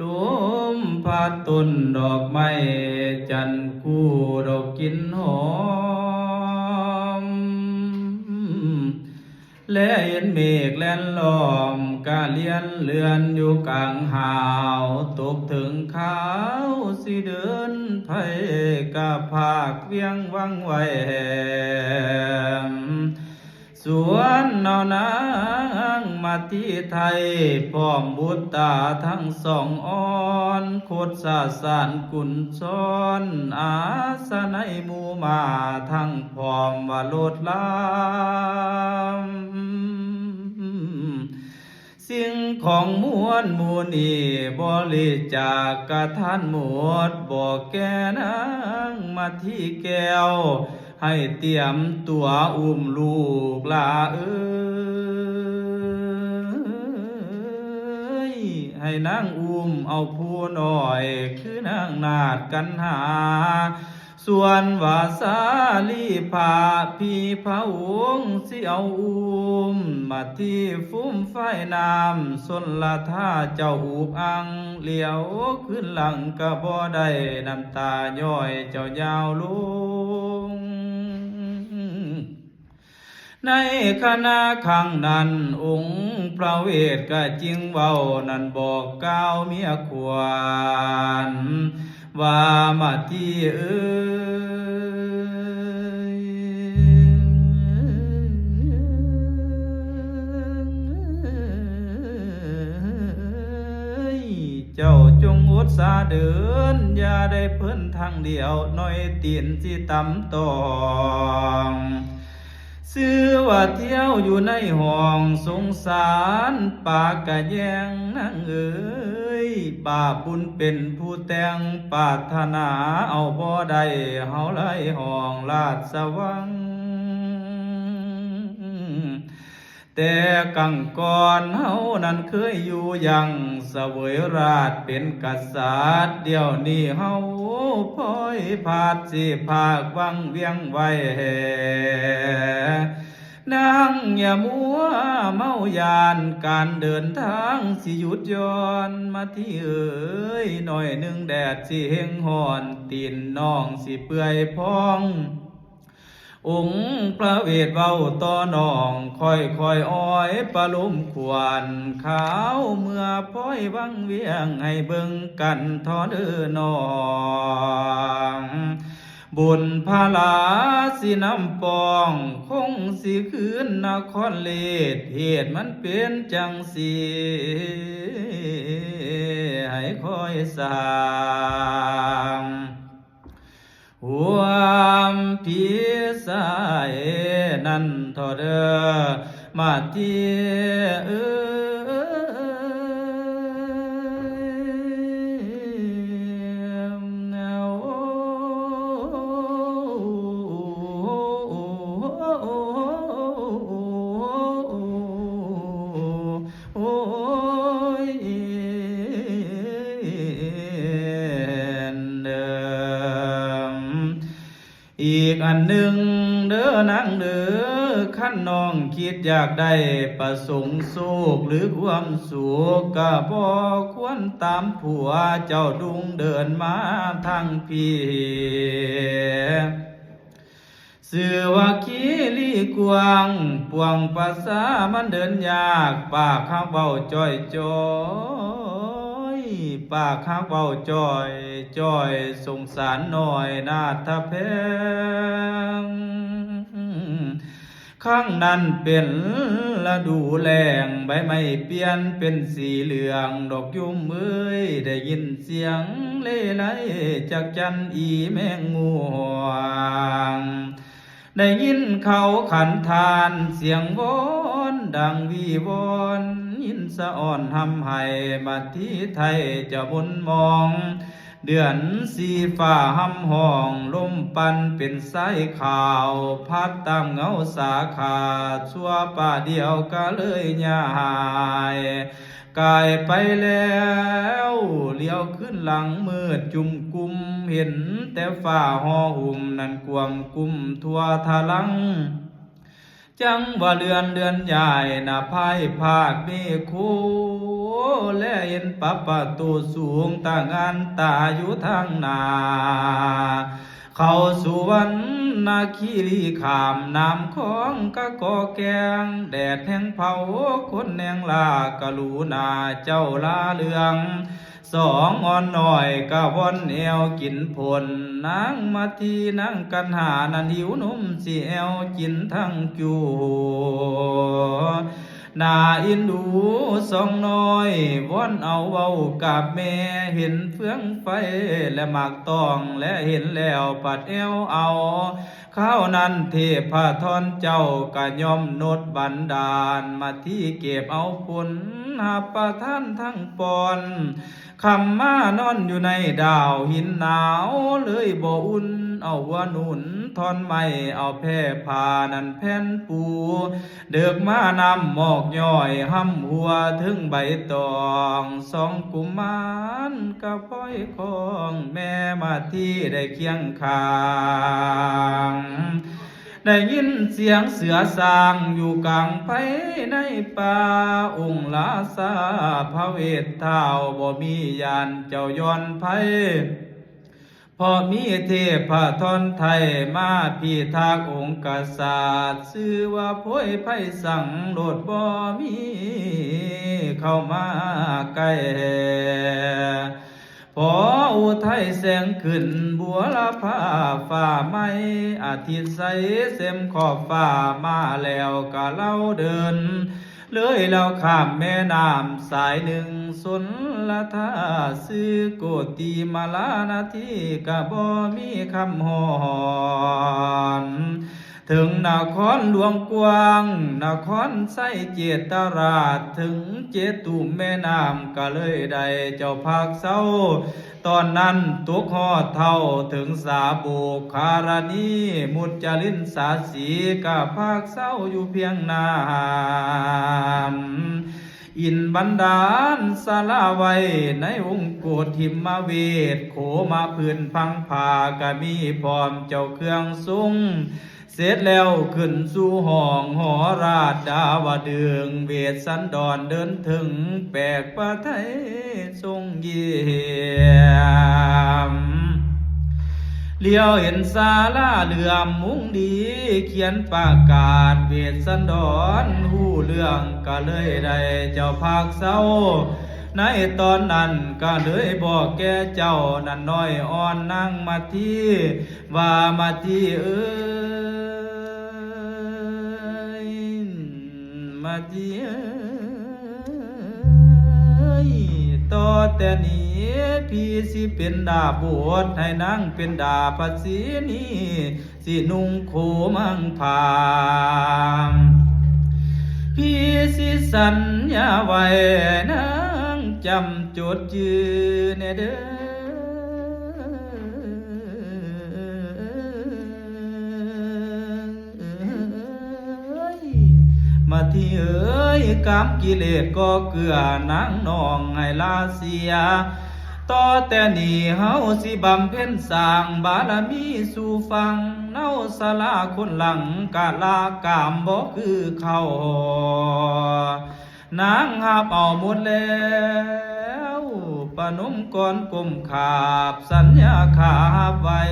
ลุมพาตุนดอกไม้จันกู้ดอกกินหอม และเห็นเมฆแล่นลอมกะเลียนเลือนอยู่กลางหาวตกถึงขาวสิเดินไผกะภาคเวียงวังไว้หม สวนนอนางมาที่ไทยพร้อมบุตรตาทั้งสองอ่อนโคตรสาสานกุญซ้อน อาสนัยหมูมาทั้งพร้อมว่าโลดลามสิ่งของมวลมูนีบริจาคกระท่านหมดบอกแกนางมาที่แก้ว ให้เตรียมตัวอุ้มลูกลาเอ้ยให้นางอุ้มเอาผู้น้อย คือนางนาดกันหา ส่วนวาสาลีพาพี่พระองค์สิเอาอุ้มมาที่ฟุ้มไฟน้ำสนละท่าเจ้าอูบอังเหลียวขึ้นหลังกระบ่ได้น้ำตาย้อยเจ้ายาวลุง ในคณะขังนั้น องค์พระเวทก็จริงเว้านั้นบอกกล่าวเมียควรว่ามาที่เอ้ยเจ้าจงอดสาเดิน อย่าได้เพิ่นทางเดียวน่อยตีนสิตำตอง ซื้อว่าเที่ยวอยู่ในห้องสงสารปากกะแยงนั่งเอ้ยบาปบุญเป็นผู้แต่งปาถนาเอาบ่ได้เฮาไล่ห้องลาดสวัง แต่กังก่อนเฮานั้นเคยอยู่ยังเสวยราชเป็นกษัตริย์เดี๋ยวนี้เฮา พอยพาดสิภาควังเวียงไว้แหนางอย่ามัวเมายานการเดินทางสิหยุดย้อนมาที่เอ้ยหน่อยหนึ่งแดดสิเฮงหอนตีนน้องสิเปื่อยพอง องค์พระเวทเว้าต่อน้องค่อยค่อยอ้อยปลุมขวานขาวเมื่อพ้อยวังเวียงให้เบิ่งกันทอเด้อน้องบุญพาลาสิน้ำปอง คงสิคืนนครเลดเหตุมันเป็นจังสีให้คอยสาง หวามผีสายนั่นทอเดอมาที่เอ อีกอันหนึ่งเด้อนางเด้อขั้นน้องคิดอยากได้ประสงค์สุขหรือความสุขก็บ่ควรตามผัวเจ้าดุงเดินมาทางพี่สือว่าคีรีกวางปวงภาษามันเดินยาก ปากข้างเบาจ้อยจ้อย ปากข้างเบาจ้อยจ้อยสงสารหน่อยนาทแพงข้างนั้นเป็นละดูแรงใบไม้เปลี่ยนเป็นสีเหลือง ดอกยุ่มเอ้ยได้ยินเสียงเล่ไลจากจันอีแมงงูหวงได้ยินเขาขันทานเสียงโว ดังวีวอนยินสะอ่อนทำให้มาที่ไทยจะบนมอง เดือนสีฟ้าหำห้องลมปันเป็นสายขาว พัดตามเงาสาขาชั่วป่าเดียวก็เลยยายกายไปแล้วเลี้ยวขึ้นหลังมืดจุ่มกุมเห็นแต่ฝ้าห่อหุ่มนั่นกวงกุมทั่วทะลัง จังว่าเดือนเดือนใหญ่นาภายภาคมีคูและเห็นปับประตูสูงต่างงานตาอยู่ทางนา เข้าสู่วันนาคีรีขามน้ำของกะกอแกง แดดแห่งเผาคนแนงลากะลูนาเจ้าลาเลือง สองอ่อนหน่อยกะวอนเอวกินผลนางมาทีนางกันหานันหิวนุ่มสิเอวกินทั้งจูนาอินดูสองน้อยวอนเอาเว้ากับแม่เห็นเฟืองไฟและหมากตองและเห็นแล้วปัดเอวเอา ข้าวนั้นเทพาทอนเจ้ากะยอมนดบันดาล มาที่เก็บเอาผลหาประท่านทั้งปอนคำมานอนอยู่ในดาวหินหนาวเลยบ่อุ่นเอาว่านุน ทอนไม่เอาแพร่พานันแผ่นปู เดือกมานำหมอกย่อยห้ำหัวถึงใบตองสองกุมารกับพ้อยของแม่มาที่ได้เคียงข้างได้ยินเสียงเสือสางอยู่กลางไผในป่าองค์ลาซาพระเวทเท้าบ่มียานเจ้าย้อนไผ พอมีเทพทอนไทยมาพี่ทากองค์กษัตริย์ชื่อว่าพ้ยไผสั่งโลดบ่มีเข้ามาใกล้พออุทัยแสงขึ้นบัวละผ้าฝ่าไม้อาทิตย์ใสเต็มขอบฟ้ามาแล้วก็เล่าเดิน เลยเราข้ามแม่น้ำสายหนึ่งสนละท่าซื้อโกตีมาลานาทีกะบ่มีคำหอน ถึงนครหลวงกวางนครไส้เจตราชถึงเจตุมแม่น้ำก็เลยได้เจ้าภาคเศร้า ตอนนั้นตุกหอดเท่าถึงสาบุคารณีมุจลินสาสีกะภาคเศร้าอยู่เพียงนานอินบันดาลสาลาไว้ในองค์โกฏหิมมาเวท โขมาพื้นพังผากะมีพร้อมเจ้าเครื่องสุง เสร็จแล้วขึ้นสู่ห้องหอราชดาวดึงเวทสันดอนเดินถึงแปลกประไทยทรงเยี่ยมเลี้ยวเห็นศาลาเหลื่อมมุงดีเขียนประกาศเวทสันดอนหู้เรื่องก็เลยได้เจ้าภาคเศร้าในตอนนั้นก็เลยบอกแกเจ้านั่นน้อยอ่อนนั่งมาที่ว่ามาที่เอ้ย เอ้ยต่อแต่นี้พี่สิเป็นดาบวชให้นางเป็นดาปัสสีนีสินุ่งโคมังพามพี่สิสัญญาไว้นางจำจดจือเนเด้อ ที่เอ้ยกามกิเลสก็เกลือนางนองให้ลาเสีย ต่อแต่นี้เฮาสิบำเพ็ญสร้างบารมีสู่ฟัง เนาสลาคนหลังกาลากามบ่คือเขานางหาบเอาหมดแล้วปนมก่อนกลมขาบสัญญาขาบไว้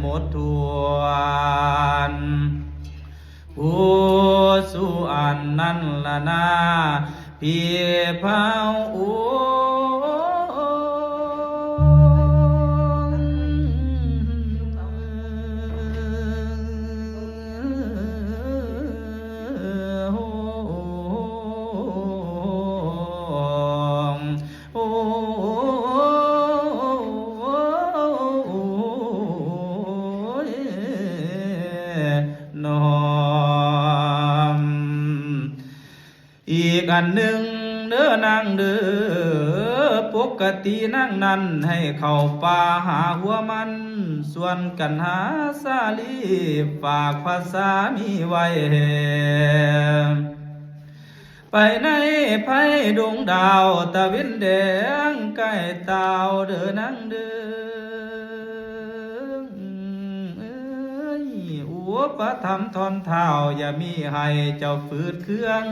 หมดทัว ผู้สุอันนั้นละนาพี่พาอู กันหนึ่งเด้อนางเด้อปกตินางนั้นให้เข้าป่าหาหัวมัน ส่วนกันหาสาลีฝากภาษามีไว้ไปในไผดวงดาวตะวินแดงใกล้เตาเด้อนางเด้อเอ้ยอัวประทำทอนเท้าอย่ามีให้เจ้าฝืดเครื่อง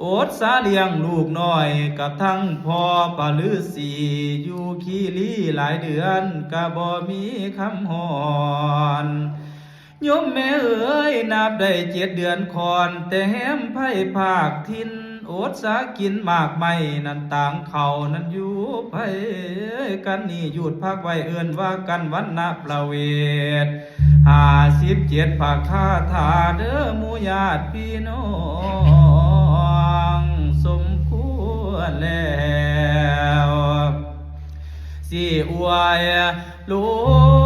โอดสาเลี้ยงลูกน้อยกับทั้งพ่อปะลือสีอยู่ขี้ลี่หลายเดือนกะบ่มีคำหอนโยมแม่เอ๋ยนับได้เจ็ดเดือนคอน แต่แหมไผ่ภาคทินโอดสากินมากไม่นั่นต่างเขานั่นอยู่ไผกันนี่หยุดพักไว้เอื่นว่ากันวันนาประเวทห้าสิบเจ็ดภาคคาถาเด้อมูญาติพี่น้อง แล้วสิอวยรู้